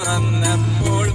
തുറന്നപ്പോൾ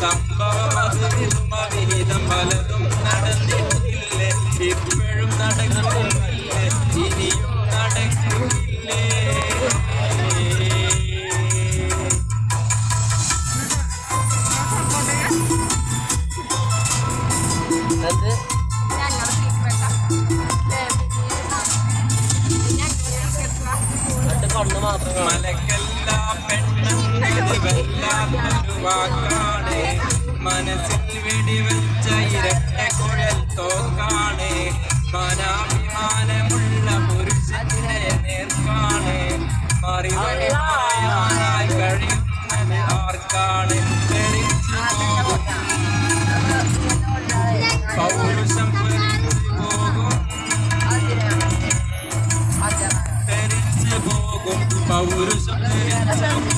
സംഭവം അവിഹിതം പലതും നടന്നിട്ടില്ലേ ഇപ്പോഴും നടക്കുന്നില്ലേ ഇനിയും നടക്കില്ലേ മലക്കെല്ലാം പെട്ടെന്ന് വെല്ലാം വാക്കാണ്. മനസ്സിൽ വെടിവെച്ച ഇരട്ട കുഴൽ തോക്കാണ്. മനാഭിമാനമുള്ള പുരുഷന്റെ നേർക്കാണ്. മറിവഴിയാനായി കഴിയുന്നത് ആർക്കാണ് പൗരുഷം പോകും. തെരിച്ചു പോകും. പൗരുഷം തെരിച്ചു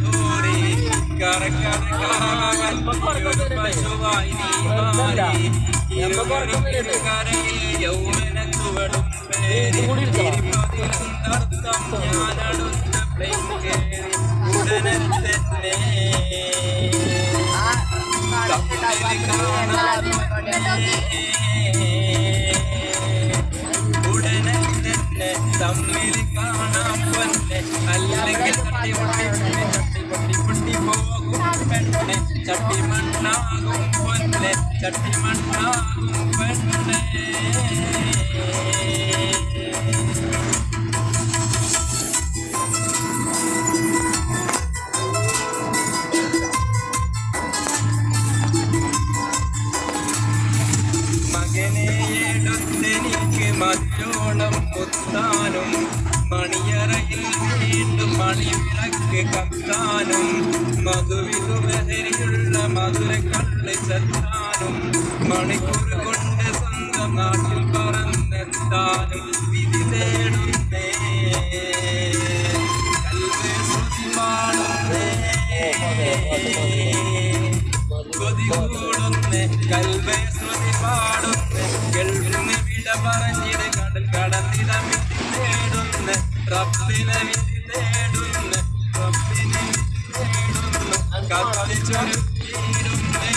ഉടനെ തമ്മിൽ കാണാൻ വന്നെ. അല്ലെങ്കിൽ തട്ടിമുട്ടി പെണ്ണെ ചട്ടി മണ്ണാകും പൊന്നെ ചട്ടി മണ്ണാകും പെണ്ണെ മകനെ എടുത്തെനിക്ക് മറ്റോണം കുത്താനും മണിയറയിൽ വീണ്ടും മണിവിളക്ക് കത്താനും മധുവിധു ലഹരിയുള്ള മധുര കള്ളി ചത്താനും മണിക്കൂർ കൊണ്ട് സ്വന്തം നാട്ടിൽ പറന്നെത്താനും വിധി തേടുന്നേ കൽവേ ശ്രുതി പാടുന്നേ കൊതി കൂടുന്നേ കൽവേ ശ്രുതി പാടുന്നേ ഗൾഫിന് വിട പറഞ്ഞിട് കടൽ കടന്നിട വിധി നേടുന്ന റബ്ബിനെ വിധി തേടുന്ന റബ്ബിനെ നേടുന്ന കത്തിച്ചൊരു തീരുന്നേ